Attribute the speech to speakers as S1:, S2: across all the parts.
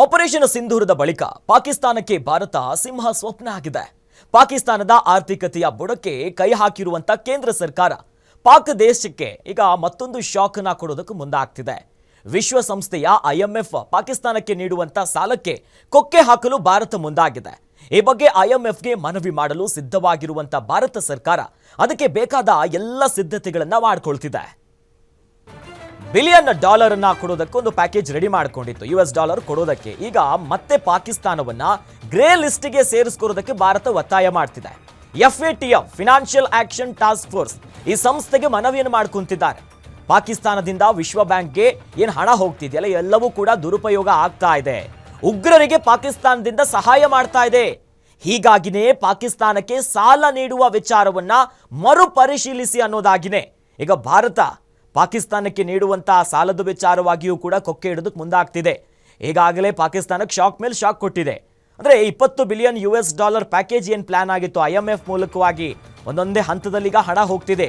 S1: Operation ಸಿಂಧೂರದ ಬಳಿಕ ಪಾಕಿಸ್ತಾನಕ್ಕೆ ಭಾರತ ಸಿಂಹ ಸ್ವಪ್ನ ಆಗಿದೆ. ಪಾಕಿಸ್ತಾನದ ಆರ್ಥಿಕತೆಯ ಬುಡಕ್ಕೆ ಕೈ ಹಾಕಿರುವಂತ ಕೇಂದ್ರ ಸರ್ಕಾರ ಪಾಕ್ ದೇಶಕ್ಕೆ ಈಗ ಮತ್ತೊಂದು ಶಾಕ್ನ ಕೊಡೋದಕ್ಕೆ ಮುಂದಾಗ್ತಿದೆ. ವಿಶ್ವಸಂಸ್ಥೆಯ ಐಎಂಎಫ್ ಪಾಕಿಸ್ತಾನಕ್ಕೆ ನೀಡುವಂತ ಸಾಲಕ್ಕೆ ಕೊಕ್ಕೆ ಹಾಕಲು ಭಾರತ ಮುಂದಾಗಿದೆ. ಈ ಬಗ್ಗೆ ಐಎಂಎಫ್ಗೆ ಮನವಿ ಮಾಡಲು ಸಿದ್ಧವಾಗಿರುವಂತ ಭಾರತ ಸರ್ಕಾರ ಅದಕ್ಕೆ ಬೇಕಾದ ಎಲ್ಲ ಸಿದ್ಧತೆಗಳನ್ನು ಮಾಡಿಕೊಳ್ತಿದೆ. ಬಿಲಿಯನ್ ಡಾಲರ್ ಅನ್ನ ಕೊಡೋದಕ್ಕೆ ಒಂದು ಪ್ಯಾಕೇಜ್ ರೆಡಿ ಮಾಡ್ಕೊಂಡಿತ್ತು. ಯು ಎಸ್ ಡಾಲರ್ ಕೊಡೋದಕ್ಕೆ. ಈಗ ಮತ್ತೆ ಪಾಕಿಸ್ತಾನವನ್ನ ಗ್ರೇ ಲಿಸ್ಟ್ಗೆ ಸೇರಿಸ್ಕೊಡೋದಕ್ಕೆ ಭಾರತ ಒತ್ತಾಯ ಮಾಡ್ತಿದೆ. F A T F financial action task force ಈ ಸಂಸ್ಥೆಗೆ ಮನವಿಯನ್ನು ಮಾಡ್ಕೊಂತಿದ್ದಾರೆ. ಪಾಕಿಸ್ತಾನದಿಂದ ವಿಶ್ವ ಬ್ಯಾಂಕ್ಗೆ ಏನು ಹಣ ಹೋಗ್ತಿದೆಯಲ್ಲ, ಎಲ್ಲವೂ ಕೂಡ ದುರುಪಯೋಗ ಆಗ್ತಾ ಇದೆ. ಉಗ್ರರಿಗೆ ಪಾಕಿಸ್ತಾನದಿಂದ ಸಹಾಯ ಮಾಡ್ತಾ ಇದೆ. ಹೀಗಾಗಿನೇ ಪಾಕಿಸ್ತಾನಕ್ಕೆ ಸಾಲ ನೀಡುವ ವಿಚಾರವನ್ನ ಮರುಪರಿಶೀಲಿಸಿ ಅನ್ನೋದಾಗಿನೇ. ಈಗ ಭಾರತ ಪಾಕಿಸ್ತಾನಕ್ಕೆ ನೀಡುವಂತಹ ಸಾಲದ ವಿಚಾರವಾಗಿಯೂ ಕೂಡ ಕೊಕ್ಕೆ ಹಿಡಿದಕ್ಕೆ ಮುಂದಾಗ್ತಿದೆ. ಈಗಾಗಲೇ ಪಾಕಿಸ್ತಾನಕ್ಕೆ ಶಾಕ್ ಮೇಲೆ ಶಾಕ್ ಕೊಟ್ಟಿದೆ. ಅಂದರೆ ಇಪ್ಪತ್ತು billion U S dollar package ಏನು ಪ್ಲಾನ್ ಆಗಿತ್ತು? ಐ ಎಂ ಎಫ್ ಮೂಲಕವಾಗಿ ಒಂದೊಂದೇ ಹಂತದಲ್ಲಿ ಈಗ ಹಣ ಹೋಗ್ತಿದೆ.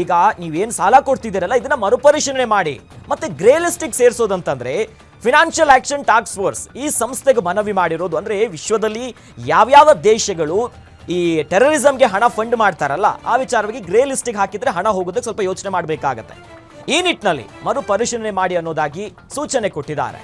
S1: ಈಗ ನೀವೇನು ಸಾಲ ಕೊಡ್ತಿದ್ದೀರಲ್ಲ, ಇದನ್ನ ಮರುಪರಿಶೀಲನೆ ಮಾಡಿ. ಮತ್ತೆ ಗ್ರೇ ಲಿಸ್ಟಿಗೆ ಸೇರಿಸೋದಂತಂದ್ರೆ ಫಿನಾನ್ಷಿಯಲ್ ಆಕ್ಷನ್ ಟಾಸ್ಕ್ ಫೋರ್ಸ್ ಈ ಸಂಸ್ಥೆಗೆ ಮನವಿ ಮಾಡಿರೋದು ಅಂದ್ರೆ ವಿಶ್ವದಲ್ಲಿ ಯಾವ್ಯಾವ ದೇಶಗಳು ಈ ಟೆರರಿಸಮ್ಗೆ ಹಣ ಫಂಡ್ ಮಾಡ್ತಾರಲ್ಲ, ಆ ವಿಚಾರವಾಗಿ ಗ್ರೇ ಲಿಸ್ಟಿಗೆ ಹಾಕಿದ್ರೆ ಹಣ ಹೋಗೋದಕ್ಕೆ ಸ್ವಲ್ಪ ಯೋಚನೆ ಮಾಡಬೇಕಾಗತ್ತೆ. ಈ ನಿಟ್ಟಿನಲ್ಲಿ ಮರುಪರಿಶೀಲನೆ ಮಾಡಿ ಅನ್ನೋದಾಗಿ ಸೂಚನೆ ಕೊಟ್ಟಿದ್ದಾರೆ.